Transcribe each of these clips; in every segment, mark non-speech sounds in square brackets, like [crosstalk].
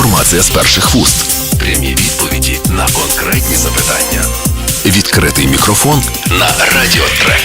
Інформація з перших вуст. Прямі відповіді на конкретні запитання. Відкритий мікрофон на Радіотрек.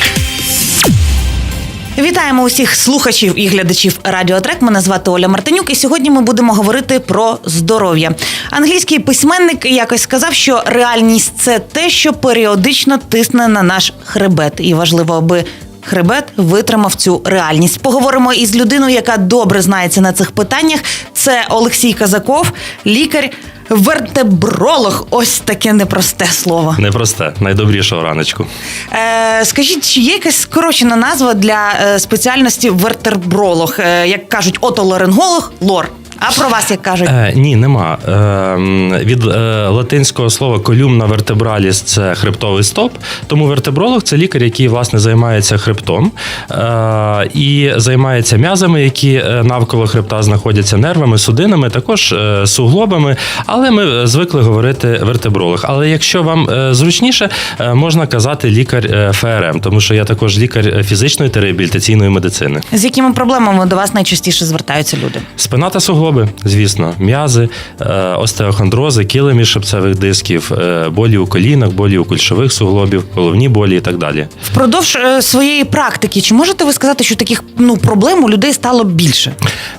Вітаємо усіх слухачів і глядачів Радіотрек. Мене звати Оля Мартинюк, і сьогодні ми будемо говорити про здоров'я. Англійський письменник якось сказав, що реальність це те, що періодично тисне на наш хребет, і важливо, аби хребет витримав цю реальність. Поговоримо із людиною, яка добре знається на цих питаннях. Це Олексій Казаков, лікар. Вертебролог, ось таке непросте слово. Непросте, найдобрішого раночку. Е, скажіть, чи є якась скорочена назва для е, спеціальності вертербролог? Е, як кажуть, отоларинголог, лор. А про вас як кажуть? Е, ні, нема. Е, від е, латинського слова колюмна вертебраліс це хребтовий стоп. Тому вертебролог це лікар, який власне займається хребтом е, і займається м'язами, які е, навколо хребта знаходяться нервами, судинами, також е, суглобами. Але ми е, звикли говорити вертебролог. Але якщо вам е, зручніше, е, можна казати лікар е, ФРМ, тому що я також лікар фізичної та реабілітаційної медицини. З якими проблемами до вас найчастіше звертаються люди? Спина та суглоби, звісно, м'язи, е, остеохондрози, килимі шипцевих дисків, е, болі у колінах, болі у кульшових суглобів, головні болі і так далі. Впродовж е, своєї практики, чи можете ви сказати, що таких ну проблем у людей стало більше?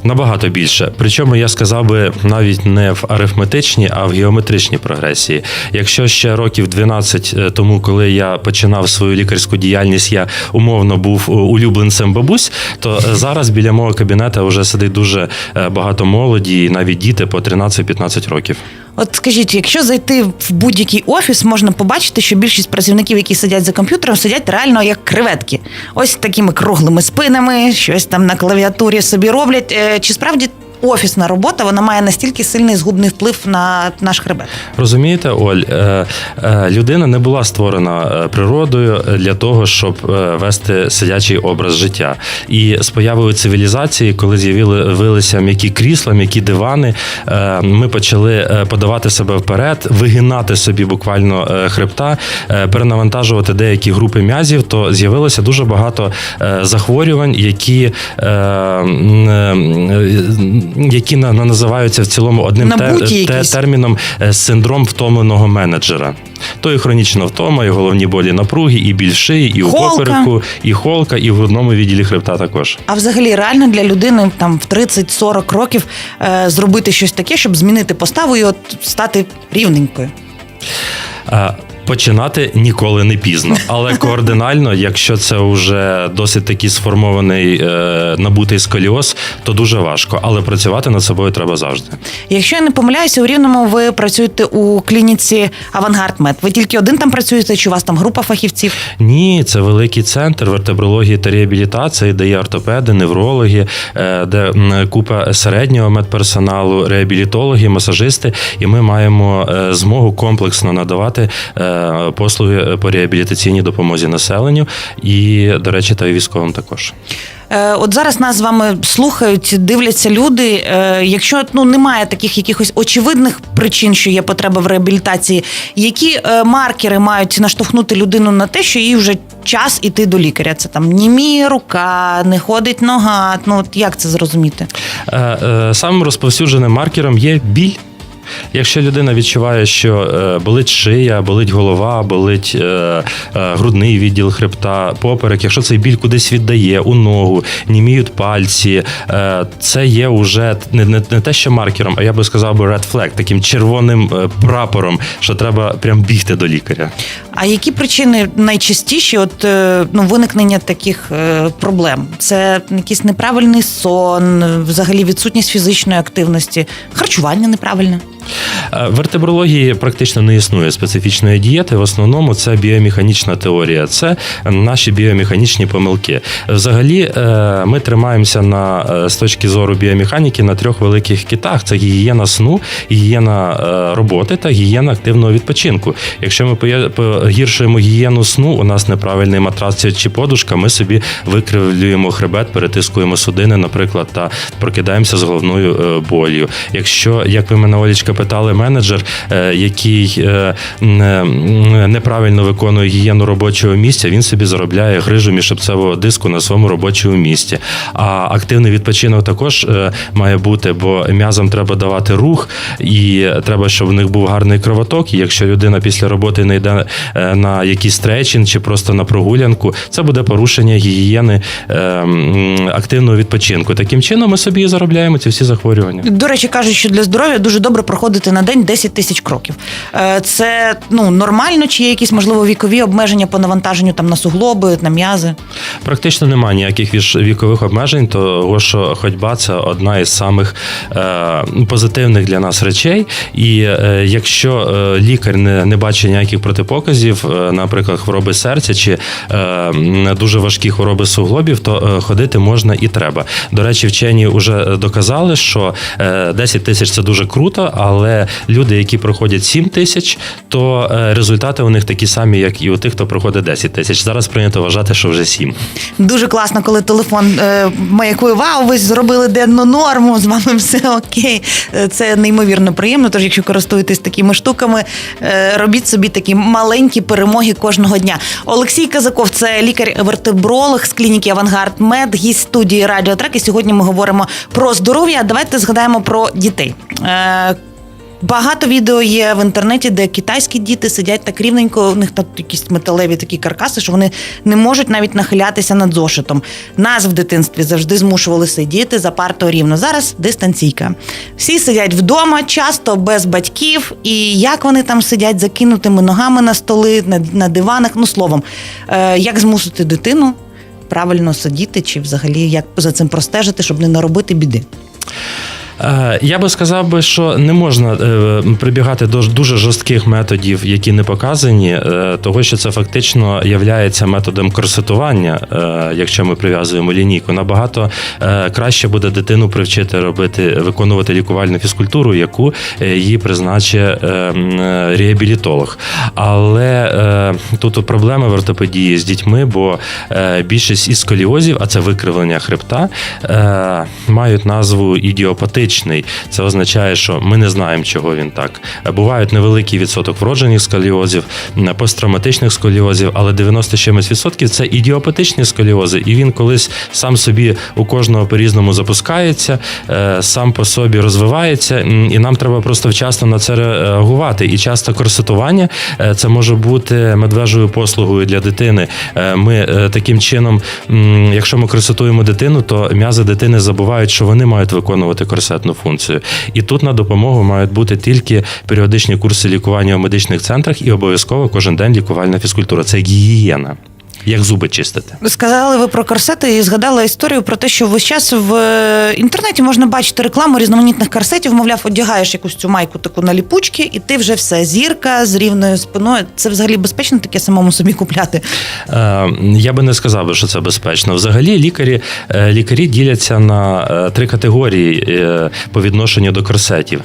Набагато більше. Причому я сказав би навіть не в арифметичній, а в геометричній прогресії. Якщо ще років 12 тому, коли я починав свою лікарську діяльність, я умовно був улюбленцем бабусь, то зараз біля мого кабінета вже сидить дуже багато молоді, навіть діти по 13-15 років. От скажіть, якщо зайти в будь-який офіс, можна побачити, що більшість працівників, які сидять за комп'ютером, сидять реально як креветки. Ось такими круглими спинами, щось там на клавіатурі собі роблять. Е, Чи справді офісна робота вона має настільки сильний згубний вплив на наш хребет? Розумієте, Оль, е, е, людина не була створена е, природою для того, щоб вести сидячий образ життя. І з появою цивілізації, коли з'явилися м'які крісла, м'які дивани, ми почали подавати себе вперед, вигинати собі буквально хребта, перенавантажувати деякі групи м'язів, то з'явилося дуже багато захворювань, які, які на- на- називаються в цілому одним те- те- терміном е, синдром втомленого менеджера. То і хронічна втома, і головні болі напруги, і біль шиї, і у Холка. попереку, і холка, і в грудному відділі хребта також. А взагалі реально для людини там в 30-40 років е, зробити щось таке, щоб змінити поставу і от стати рівненькою. Починати ніколи не пізно, але координально, якщо це вже досить такий сформований е, набутий сколіоз, то дуже важко. Але працювати над собою треба завжди. Якщо я не помиляюся, у Рівному ви працюєте у клініці Авангард Мед. Ви тільки один там працюєте, чи у вас там група фахівців? Ні, це великий центр вертебрології та реабілітації, де є ортопеди, неврологи, е, де купа середнього медперсоналу, реабілітологи, масажисти, і ми маємо е, змогу комплексно надавати послуги по реабілітаційній допомозі населенню і, до речі, та й військовим також. Е, От зараз нас з вами слухають, дивляться люди. Е, Якщо ну немає таких якихось очевидних причин, що є потреба в реабілітації, які е, маркери мають наштовхнути людину на те, що їй вже час іти до лікаря? Це там німіє рука, не ходить нога. Ну от як це зрозуміти? Самим розповсюдженим маркером є біль. Якщо людина відчуває, що е, болить шия, болить голова, болить е, е, грудний відділ хребта, поперек, якщо цей біль кудись віддає у ногу, німіють пальці, це є уже не, не, не те, що маркером, а я би сказав би red flag, таким червоним прапором, що треба прям бігти до лікаря. А які причини найчастіші от, ну, виникнення таких проблем? Це якийсь неправильний сон, взагалі відсутність фізичної активності, харчування неправильне. Е, вертебрології практично не існує специфічної дієти. В основному це біомеханічна теорія, це наші біомеханічні помилки. Взагалі, е, ми тримаємося на е, з точки зору біомеханіки на трьох великих китах: це гігієна сну, гігієна роботи та гігієна активного відпочинку. Якщо ми погіршуємо гігієну сну, у нас неправильний матрац чи подушка, ми собі викривлюємо хребет, перетискуємо судини, наприклад, та прокидаємося з головною болью. Якщо, як ви мене Олічка питали, менеджер, е, який е, м, неправильно виконує гігієну робочого місця, він собі заробляє грижу міжшипцевого диску на своєму робочому місці. А активний відпочинок також е, має бути, бо м'язам треба давати рух, і треба, щоб в них був гарний кровоток. І якщо людина після роботи не йде е, на якийсь стретчинг чи просто на прогулянку, це буде порушення гігієни е, активного відпочинку. Таким чином ми собі і заробляємо ці всі захворювання. До речі, кажуть, що для здоров'я дуже добре проходити на день 10 тисяч кроків. Е, Це ну нормально, чи є якісь можливо вікові обмеження по навантаженню там на суглоби, на м'язи? Практично немає ніяких вікових обмежень, того що ходьба це одна із самих е, позитивних для нас речей. І е, якщо лікар не, не бачить ніяких протипоказів, наприклад, хвороби серця чи дуже важкі хвороби суглобів, то ходити можна і треба. До речі, вчені вже доказали, що е, 10 тисяч це дуже круто, але люди, які проходять 7 тисяч, то е, результати у них такі самі, як і у тих, хто проходить 10 тисяч. Зараз прийнято вважати, що вже 7. Дуже класно, коли телефон е, маякує вау, ви зробили денну норму, з вами все окей. Е, Це неймовірно приємно. Тож, якщо користуєтесь такими штуками, робіть собі такі маленькі перемоги кожного дня. Олексій Казаков, це лікар-вертебролог з клініки Авангард Мед, гість студії Радіотрек. І сьогодні ми говоримо про здоров'я. Давайте згадаємо про дітей. Багато відео є в інтернеті, де китайські діти сидять так рівненько, у них там якісь металеві такі каркаси, що вони не можуть навіть нахилятися над зошитом. Нас в дитинстві завжди змушували сидіти за партою рівно. Зараз дистанційка. Всі сидять вдома, часто без батьків. І як вони там сидять закинутими ногами на столи, на, на диванах, ну словом, е, як змусити дитину правильно сидіти, чи взагалі як за цим простежити, щоб не наробити біди. Е, Я би сказав би, що не можна е, прибігати до дуже жорстких методів, які не показані, е, того що це фактично являється методом корсетування, якщо ми прив'язуємо лінійку. Набагато краще буде дитину привчити робити, виконувати лікувальну фізкультуру, яку їй призначить е, м, е, реабілітолог. Але е, тут проблеми в ортопедії з дітьми, бо е, більшість із сколіозів, а це викривлення хребта, е, мають назву ідіопатичний. Це означає, що ми не знаємо, чого він так. Е, Бувають невеликий відсоток вроджених сколіозів, посттравматичних сколіозів, але 90 чимось відсотків це ідіопатичні сколіози, і він колись сам собі у кожного по-різному запускається, сам по собі розвивається, і нам треба просто вчасно на це реагувати. І часто корсетування це може бути медвежою послугою для дитини. Е, Ми е, таким чином, якщо ми корсетуємо дитину, то м'язи дитини забувають, що вони мають виконувати корсетну функцію. І тут на допомогу мають бути тільки періодичні курси лікування в медичних центрах і обов'язково кожен день лікувальна фізкультура. Це гігієна. Як зуби чистити. Сказали ви про корсети і згадала історію про те, що весь час в е, інтернеті можна бачити рекламу різноманітних корсетів. Мовляв, одягаєш якусь цю майку таку на ліпучки, і ти вже все зірка з рівною спиною. Це взагалі безпечно таке самому собі купляти. Е, Я би не сказав, що це безпечно. Взагалі, лікарі, е, лікарі діляться на е, три категорії по відношенню до корсетів.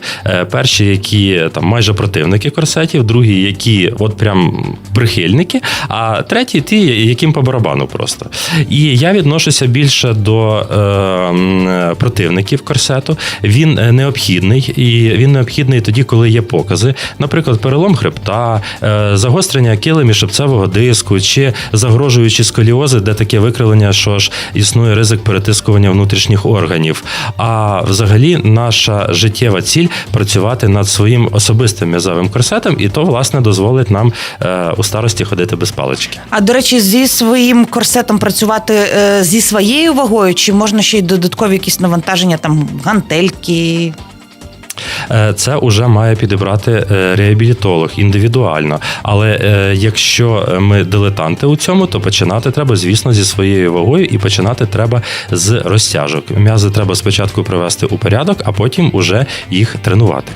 Перші, які там майже противники корсетів, другі, які от прям прихильники, а треті ті, яким по барабану просто. І я відношуся більше до е, противників корсету. Він е, необхідний, і він необхідний тоді, коли є покази. Наприклад, перелом хребта, е, загострення килимі шипцевого диску чи загрожуючі сколіози, де таке викривлення, що ж існує ризик перетискування внутрішніх органів. А взагалі наша життєва ціль працювати над своїм особистим м'язовим корсетом, і то власне дозволить нам е, у старості ходити без палички. А до речі, зі своїм корсетом працювати е, зі своєю вагою, чи можна ще й додаткові якісь навантаження, там гантельки, Е, Це вже має підібрати е, реабілітолог індивідуально. Але якщо ми дилетанти у цьому, то починати треба, звісно, зі своєю вагою, і починати треба з розтяжок. М'язи треба спочатку привести у порядок, а потім уже їх тренувати.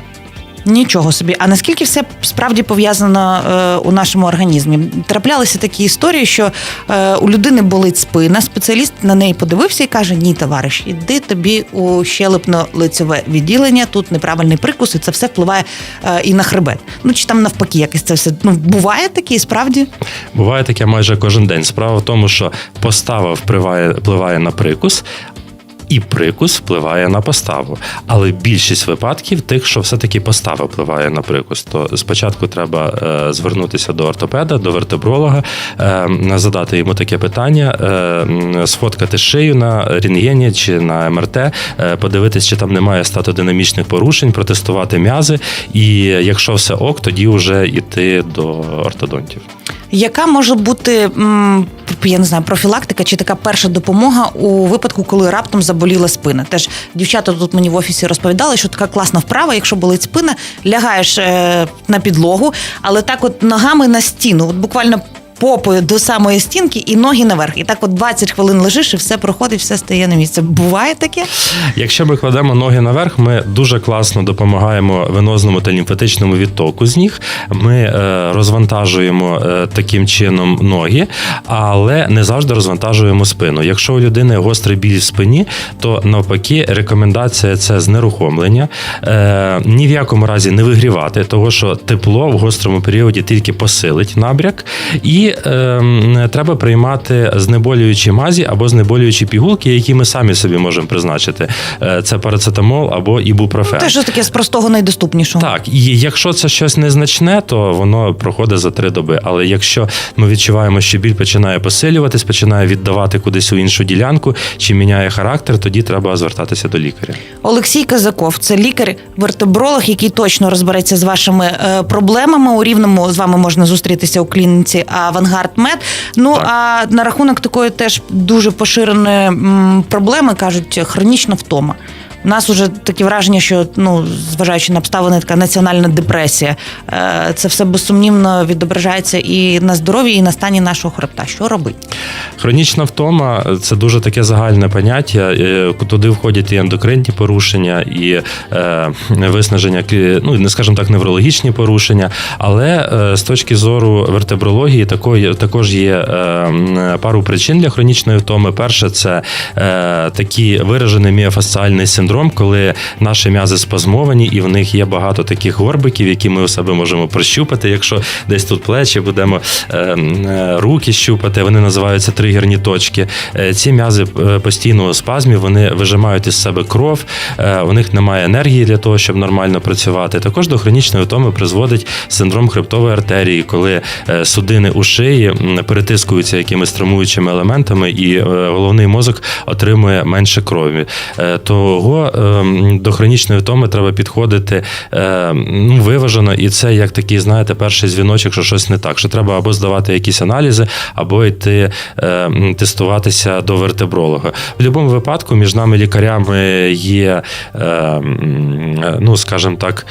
Нічого собі. А наскільки все справді пов'язано е, у нашому організмі? Траплялися такі історії, що е, у людини болить спина, спеціаліст на неї подивився і каже: Ні, товариш, іди тобі у щелепно-лицеве відділення, тут неправильний прикус, і це все впливає е, і на хребет. Ну чи там навпаки, якось це все ну буває таке, і справді. Буває таке майже кожен день. Справа в тому, що постава впливає, впливає на прикус. І прикус впливає на поставу. Але більшість випадків тих, що все-таки постава впливає на прикус, то спочатку треба е, звернутися до ортопеда, до вертебролога, е, задати йому таке питання, е, сфоткати шию на рентгені чи на МРТ, подивитись, чи там немає статодинамічних порушень, протестувати м'язи. І якщо все ок, тоді вже йти до ортодонтів. Яка може бути я не знаю, профілактика чи така перша допомога у випадку, коли раптом заболіла спина? Теж дівчата тут мені в офісі розповідали, що така класна вправа, якщо болить спина, лягаєш е, на підлогу, але так, от ногами на стіну, от буквально. Попою до самої стінки і ноги наверх. І так от 20 хвилин лежиш, і все проходить, все стає на місце. Буває таке? Якщо ми кладемо ноги наверх, ми дуже класно допомагаємо венозному та лімфатичному відтоку з ніг. Ми е, розвантажуємо е, таким чином ноги, але не завжди розвантажуємо спину. Якщо у людини гострий біль в спині, то навпаки рекомендація це знерухомлення. Е, ні в якому разі не вигрівати, того що тепло в гострому періоді тільки посилить набряк, і е, треба приймати знеболюючі мазі або знеболюючі пігулки, які ми самі собі можемо призначити. Е, Це парацетамол або ібупрофен. Те, що таке з простого найдоступнішого. Так, і якщо це щось незначне, то воно проходить за три доби. Але якщо ми відчуваємо, що біль починає посилюватись, починає віддавати кудись у іншу ділянку чи міняє характер, тоді треба звертатися до лікаря. Олексій Казаков, це лікар-вертебролог, який точно розбереться з вашими е, проблемами. У рівному з вами можна зустрітися у клініці Авангард Мед. Ну Так. а на рахунок такої теж дуже поширеної проблеми кажуть хронічна втома. У нас уже таке враження, що ну зважаючи на обставини, така національна депресія. Е, Це все безсумнівно відображається і на здоров'ї, і на стані нашого хребта. Що робити? Хронічна втома це дуже таке загальне поняття. Е, Туди входять і ендокринні порушення, і е, виснаження, ну не скажімо так, неврологічні порушення. Але з точки зору вертебрології, такої також є пару причин для хронічної втоми. Перше, це такий виражений міофасціальний синдром, коли наші м'язи спазмовані, і в них є багато таких горбиків, які ми у себе можемо прощупати. Якщо десь тут плечі будемо е, е, руки щупати, вони називаються тригерні точки. Е, Ці м'язи е, постійно спазмі, вони вижимають із себе кров, у них немає енергії для того, щоб нормально працювати. Також до хронічної втоми призводить синдром хребтової артерії, коли судини у шиї перетискуються якимись травмуючими елементами, і головний мозок отримує менше крові. Того е, до хронічної втоми треба підходити е, ну, виважено, і це як такий, знаєте, перший дзвіночок, що щось не так. Що треба або здавати якісь аналізи, або йти е, тестуватися до вертебролога. В будь-якому випадку між нами лікарями є, ну скажімо так,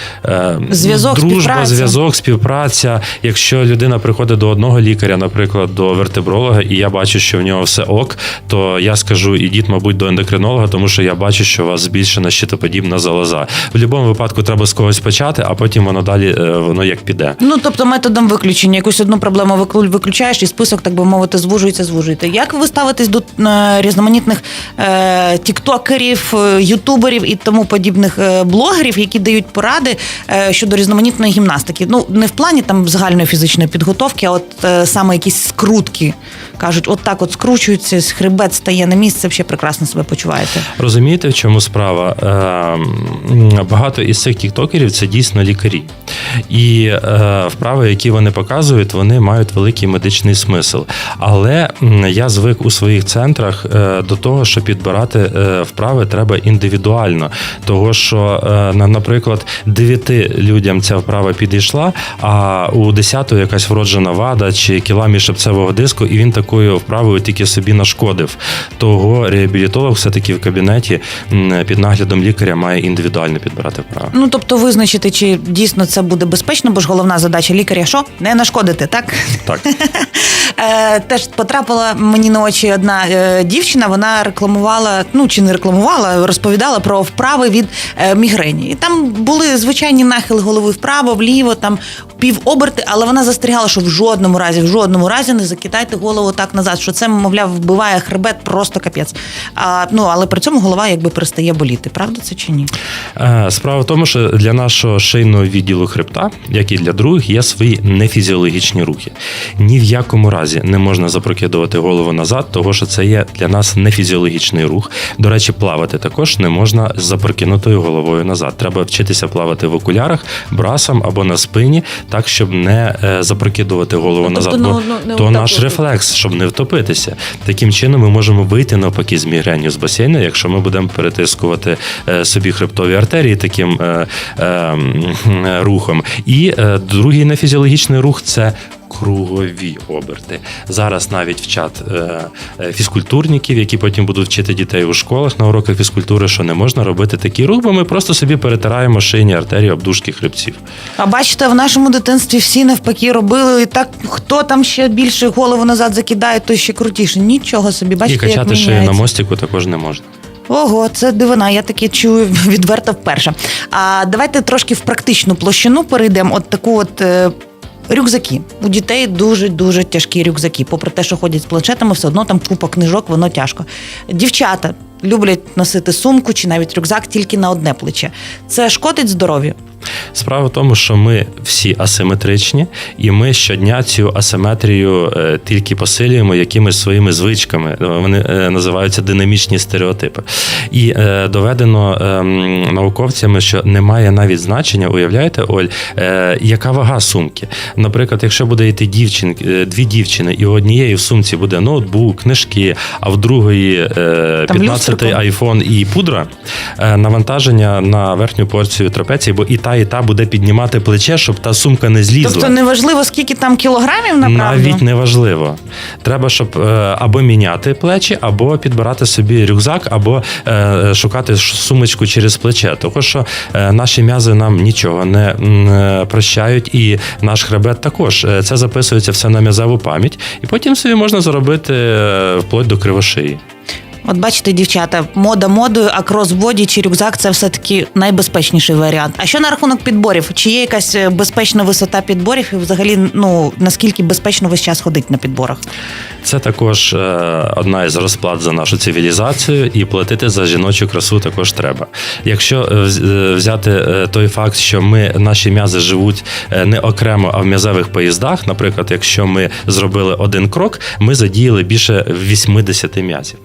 Зв'язок, дружба, зв'язок, співпраця. Якщо людина приходить до одного лікаря, наприклад, до вертебролога, і я бачу, що в нього все ок, то я скажу, ідіть, мабуть, до ендокринолога, тому що я бачу, що у вас збільшена щитоподібна залоза. В будь-якому випадку треба з когось почати, а потім воно далі е, воно як піде. Ну тобто методом виключення якусь одну проблему виклю- виключаєш, і список, так би мовити, звужується, звужується. Як ви ставитесь до е, різноманітних е, тіктокерів, е, ютуберів і тому подібних блогерів, які дають поради е, щодо різноманітної гімнастики? Ну не в плані там загальної фізичної підготовки, а от е, саме якісь скрутки кажуть, от так от скручуються, хребет стає на місце, взагалі прекрасно себе почуваєте. Розумієте, в чому справа? Е, Багато із цих тіктокерів це дійсно лікарі. І е, вправи, які вони показують, вони мають великий медичний смисл. Але я звик у своїх центрах е, до того, що підбирати е, вправи треба індивідуально. Того, що, наприклад, дев'яти людям ця вправа підійшла, а у десятого якась вроджена вада чи кіла міжшипцевого диску, і він такою вправою тільки собі нашкодив. Того реабілітолог все-таки в кабінеті під наглядом лікаря має індивідуально підбирати вправи. Ну тобто визначити, чи дійсно це буде безпечно, бо ж головна задача лікаря, що не нашкодити, так? Так. [laughs] Е, теж потрапила мені на очі одна е, дівчина. Вона рекламувала, ну чи не рекламувала, розповідала про вправи від е, мігрені. І там були звичайні нахили голови вправо, вліво, там півоберти, але вона застерігала, що в жодному разі, в жодному разі не закидайте голову так назад, що це, мовляв, вбиває хребет просто капець. А, ну але при цьому голова якби перестає боліти. Правда це чи ні? Е, Справа в тому, що для нашого шийного відділу хребта, як і для других, є свої нефізіологічні рухи. Ні в якому разі не можна запрокидувати голову назад, того що це є для нас нефізіологічний рух. До речі, плавати також не можна з запрокинутою головою назад. Треба вчитися плавати в окулярах, брасом або на спині, так щоб не е, запрокидувати голову Ну, тобто, назад. Бо ну, ну, не то наш рефлекс, щоб не втопитися. Таким чином ми можемо вийти навпаки з мігренью з басейну, якщо ми будемо перетискувати е, собі хребтові артерії таким е, е, рухом. І другий нефізіологічний рух це. Кругові оберти зараз навіть вчать е, е, фізкультурників, які потім будуть вчити дітей у школах на уроках фізкультури, що не можна робити такий рух, бо ми просто собі перетираємо шийні артерії обдушки хребців. А бачите, в нашому дитинстві всі навпаки робили і так, хто там ще більше голову назад закидає, той ще крутіше. Нічого собі, бачите, і як качати шию на мостику також не можна. Ого, це дивина, я таке чую [laughs] відверто вперше. А давайте трошки в практичну площину перейдемо. От таку от. Рюкзаки у дітей дуже дуже тяжкі рюкзаки. Попри те, що ходять з планшетами, все одно там купа книжок, воно тяжко. Дівчата люблять носити сумку чи навіть рюкзак тільки на одне плече. Це шкодить здоров'ю. Справа в тому, що ми всі асиметричні, і ми щодня цю асиметрію е, тільки посилюємо якимись своїми звичками. Е, вони е, називаються динамічні стереотипи. І е, доведено е, науковцями, що немає навіть значення, уявляєте, Оль, е, яка вага сумки. Наприклад, якщо буде йти дівчинки, дві дівчини, і у однієї в сумці буде ноутбук, книжки, а в другої е, 15 12 iPhone і пудра, е, навантаження на верхню порцію трапеції, бо і та, і та буде піднімати плече, щоб та сумка не злізла. Тобто неважливо, скільки там кілограмів направду? Навіть неважливо. Треба, щоб е, або міняти плечі, або підбирати собі рюкзак, або е, шукати сумочку через плече. Тому що наші м'язи нам нічого не прощають, і наш хребет також. Це записується все на м'язову пам'ять, і потім собі можна зробити вплоть до кривошиї. От бачите, дівчата, мода модою, а кросбоді чи рюкзак це все-таки найбезпечніший варіант. А що на рахунок підборів? Чи є якась е, безпечна висота підборів і взагалі ну наскільки безпечно весь час ходить на підборах? Це також е, одна із розплат за нашу цивілізацію, і платити за жіночу красу також треба. Якщо е, взяти той факт, що ми наші м'язи живуть не окремо, а в м'язевих поїздах, наприклад, якщо ми зробили один крок, ми задіяли більше 80 м'язів.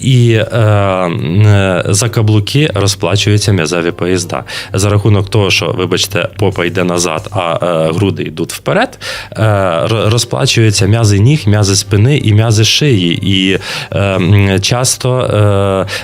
І е, е, за каблуки розплачуються м'язеві поїзда. За рахунок того, що, вибачте, попа йде назад, а е, груди йдуть вперед, е, розплачуються м'язи ніг, м'язи спини і м'язи шиї. І е, часто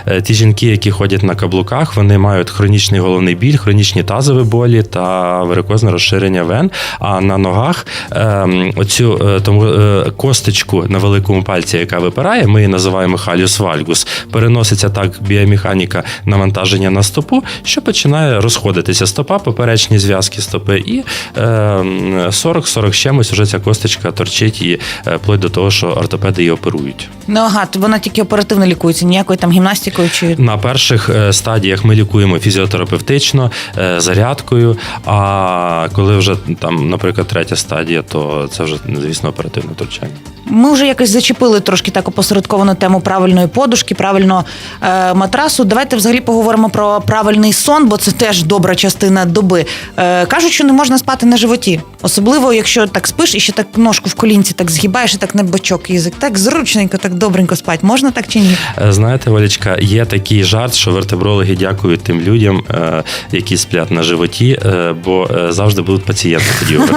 е, е, ті жінки, які ходять на каблуках, вони мають хронічний головний біль, хронічні тазові болі та варикозне розширення вен. А на ногах е, оцю е, тому е, косточку на великому пальці, яка випирає, ми її називаємо халюс вальгус, переноситься так біомеханіка навантаження на стопу, що починає розходитися стопа, поперечні зв'язки стопи, і е, м, 40-40 чимось вже ця косточка торчить і е, вплоть до того, що ортопеди її оперують. Ну ага, то вона тільки оперативно лікується, ніякою там гімнастикою чи На перших е, стадіях ми лікуємо фізіотерапевтично, е, зарядкою. А коли вже там, наприклад, третя стадія, то це вже звісно оперативне втручання. Ми вже якось зачепили трошки так опосередковано тему правильної подушки, правильного е, матрасу. Давайте взагалі поговоримо про правильний сон, бо це теж добра частина доби. Е, кажуть, що не можна спати на животі, особливо якщо так спиш і ще так ножку в колінці так згибаєш і так на бочок язик. Так зручненько, так добренько спать. Можна так чи ні? Е, Знаєте, Валічка, є такий жарт, що вертебрологи дякують тим людям, е, які сплять на животі, е, бо е, завжди будуть пацієнти тоді. [laughs]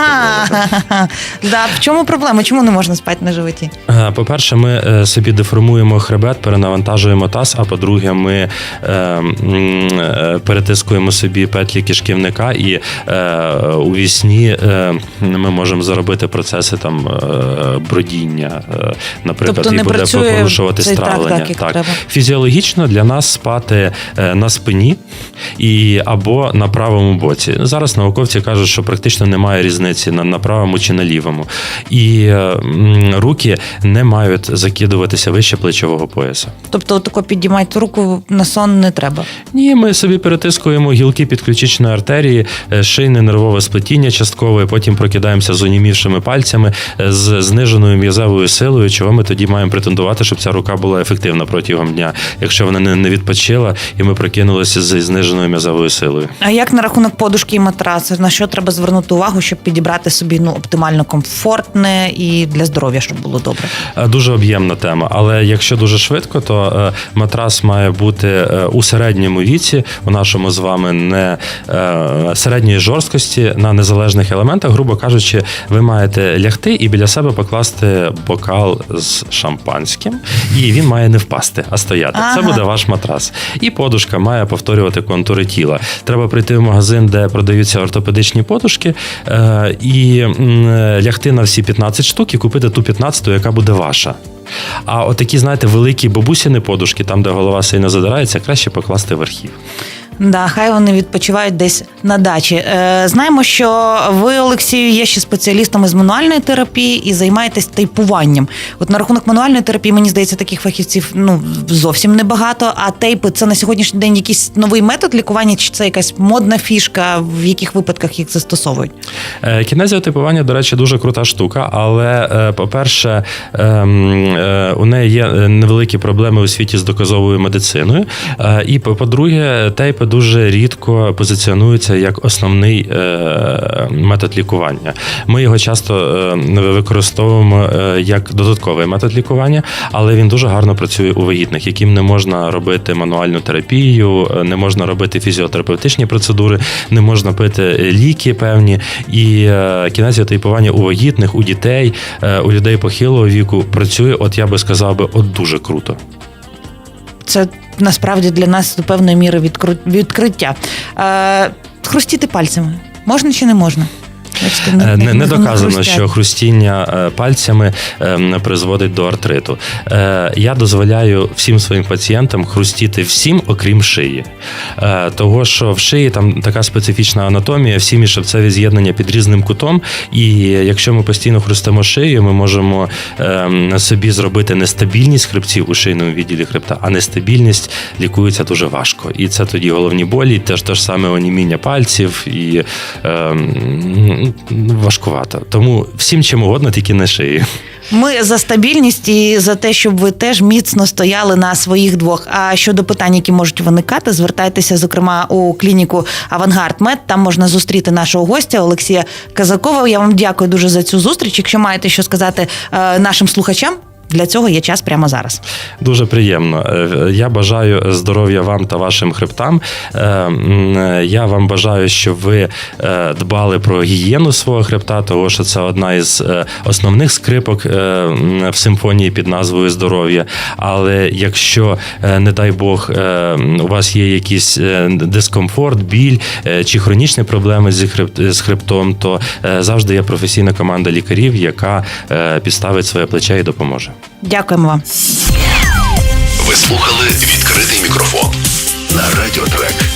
Да, в чому проблема? Чому не можна спати на животі? Е, По-перше, ми е, собі деформуємо хребет, перенавантажуємо таз. А по-друге, ми е, перетискуємо собі петлі кишківника, і у вісні ми можемо заробити процеси там бродіння, наприклад, Тобто не і буде працює порушувати цей тракт стравлення. так, як треба. Фізіологічно для нас спати на спині і або на правому боці. Зараз науковці кажуть, що практично немає різниці на, на правому чи на лівому. І руки не мають закидуватися вище плечового пояса. Тобто, тако підіймати руку на сон не треба. Ні, ми собі перетискуємо гілки підключичної артерії, е, шийне нервове сплетіння часткове, потім прокидаємося з онімівшими пальцями е, з зниженою м'язевою силою, чого ми тоді маємо претендувати, щоб ця рука була ефективна протягом дня, якщо вона не, не відпочила, і ми прокинулися з зниженою м'язовою силою. А як на рахунок подушки і матрацу? На що треба звернути увагу, щоб підібрати собі ну оптимально комфортне і для здоров'я, щоб було добре? Е, Дуже об'ємна тема, але якщо дуже швидко, то е, матрас має бути е, у середньому віці, у нашому з вами не середньої жорсткості на незалежних елементах. Грубо кажучи, ви маєте лягти і біля себе покласти бокал з шампанським, і він має не впасти, а стояти. Це буде ваш матрас. І подушка має повторювати контури тіла. Треба прийти в магазин, де продаються ортопедичні подушки, і лягти на всі 15 штук і купити ту 15, яка буде ваша. А отакі, знаєте, великі бабусіни подушки, там, де голова сильно задирається, краще покласти в архів. Да, хай вони відпочивають десь на дачі. Е, знаємо, що ви, Олексію, є ще спеціалістами з мануальної терапії і займаєтесь тейпуванням. От на рахунок мануальної терапії, мені здається, таких фахівців ну зовсім небагато. А тейпи це на сьогоднішній день якийсь новий метод лікування, чи це якась модна фішка, в яких випадках їх застосовують? Е, Кінезіотипування, до речі, дуже крута штука, але, е, по-перше, ем, е, у неї є е, невеликі проблеми у світі з доказовою медициною. Е, І по- по-друге, тейпи дуже рідко позиціонуються як основний е, метод лікування. Ми його часто е, використовуємо е, як додатковий метод лікування, але він дуже гарно працює у вагітних, яким не можна робити мануальну терапію, не можна робити фізіотерапевтичні процедури, не можна пити ліки певні. І кінезіотейпування у вагітних, у дітей, у людей похилого віку працює, от я би сказав би, от дуже круто. Це насправді для нас до певної міри відкриття. Е, хрустіти пальцями можна чи не можна? Бачите, Е, Не, не доказано, хрустять. що хрустіння е, пальцями ем, призводить до артриту. Е, Я дозволяю всім своїм пацієнтам хрустіти всім, окрім шиї. Того, що в шиї там така специфічна анатомія, всі міжшипцеві з'єднання під різним кутом. І якщо ми постійно хрустимо шиєю, ми можемо ем, собі зробити нестабільність хребців у шийному відділі хребта, а нестабільність лікується дуже важко. І це тоді головні болі, теж те ж саме оніміння пальців і ем, важкувато. Тому всім чим угодно, тільки не шиї. Ми за стабільність і за те, щоб ви теж міцно стояли на своїх двох. А щодо питань, які можуть виникати, звертайтеся, зокрема, у клініку Авангард Мед. Там можна зустріти нашого гостя Олексія Казакова. Я вам дякую дуже за цю зустріч. Якщо маєте що сказати е, нашим слухачам, для цього є час прямо зараз. Дуже приємно. Е, Я бажаю здоров'я вам та вашим хребтам. Е, Я вам бажаю, щоб ви е, дбали про гігієну свого хребта, тому що це одна із основних скрипок в симфонії під назвою здоров'я. Але якщо, не дай Бог, у вас є якийсь дискомфорт, біль чи хронічні проблеми з хребтом, то завжди є професійна команда лікарів, яка підставить своє плече і допоможе. Дякуємо вам. Ви слухали відкритий мікрофон на радіотрек.